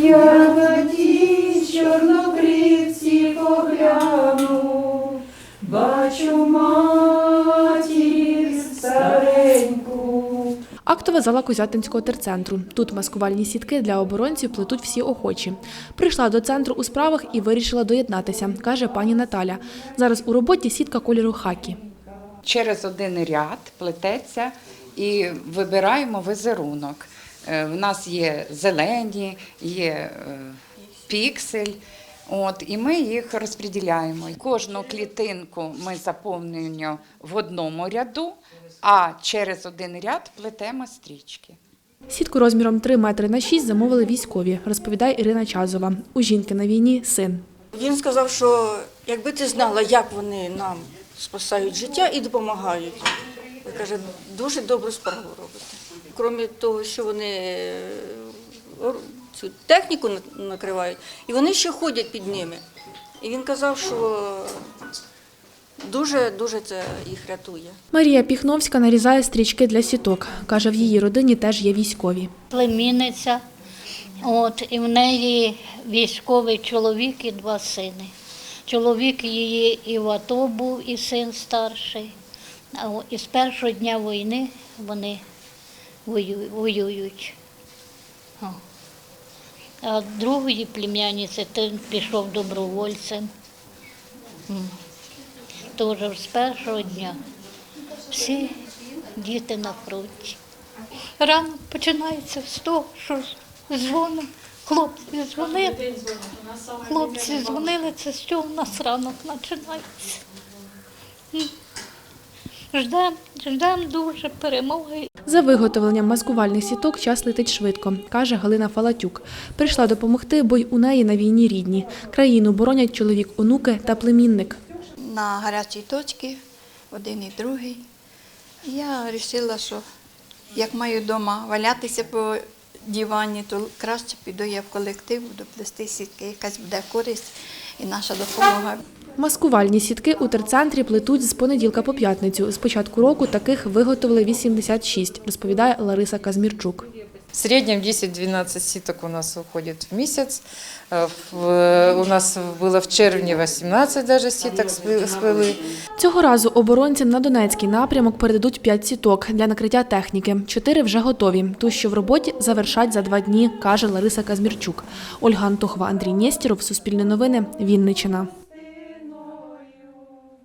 Я на ті чорнобривці погляну, бачу матір стареньку. Актова зала Козятинського терцентру. Тут маскувальні сітки для оборонців плетуть всі охочі. Прийшла до центру у справах і вирішила доєднатися, каже пані Наталя. Зараз у роботі сітка кольору хакі. через один ряд плететься і вибираємо візерунок. Е, В нас є зелені, є е, піксель. От, і ми їх розподіляємо. Кожну клітинку ми заповнюємо в одному ряду, а через один ряд плетемо стрічки. Сітку розміром 3 метри на 6 замовили військові, розповідає Ірина Чазова. У жінки на війні син. Він сказав, що якби ти знала, як вони нам спасають життя і допомагають. Ви каже, дуже добру справу робите. Крім того, що вони е, цю техніку накривають, і вони ще ходять під ними. І він казав, що дуже дуже це їх рятує. Марія Піхновська нарізає стрічки для сіток. Каже, в її родині теж є військові. племінниця. От, і в неї військовий чоловік і два сини. Чоловік її і в АТО був, і син старший. А о- І з першого дня війни вони воюють. А другої племянниці ти пішов добровольцем. Теж з першого дня. Всі діти на фронті. Ранок починається з того, що дзвонимо. Хлопці дзвонили. Хлопці дзвонили, це з чого у нас ранок починається. М. Ждем, ждем дуже перемоги. За виготовленням маскувальних сіток час летить швидко, каже Галина Фалатюк. Прийшла допомогти, бо й у неї на війні рідні. Країну боронять чоловік, онуки та племінник. на гарячій точці, один і другий. Я вирішила, що як маю вдома валятися по дивані, то краще піду я в колектив, буду плести сітки, якась буде користь і наша допомога. Маскувальні сітки у терцентрі плетуть з понеділка по п'ятницю. З початку року таких виготовили 86, розповідає Лариса Казмірчук. В среднем 10-12 ситок у нас уходит в месяц. Э, в- У нас было в червне 18 даже ситок спы- спыли. Цього разу оборонцям на Донецький напрямок передадуть 5 сіток для накриття техніки. Чотири вже готові. Ту, що в роботі, завершать за два дні, каже Лариса Казмірчук. Ольга Антохова, Андрій Нєстєров, Суспільне новини, Вінничина.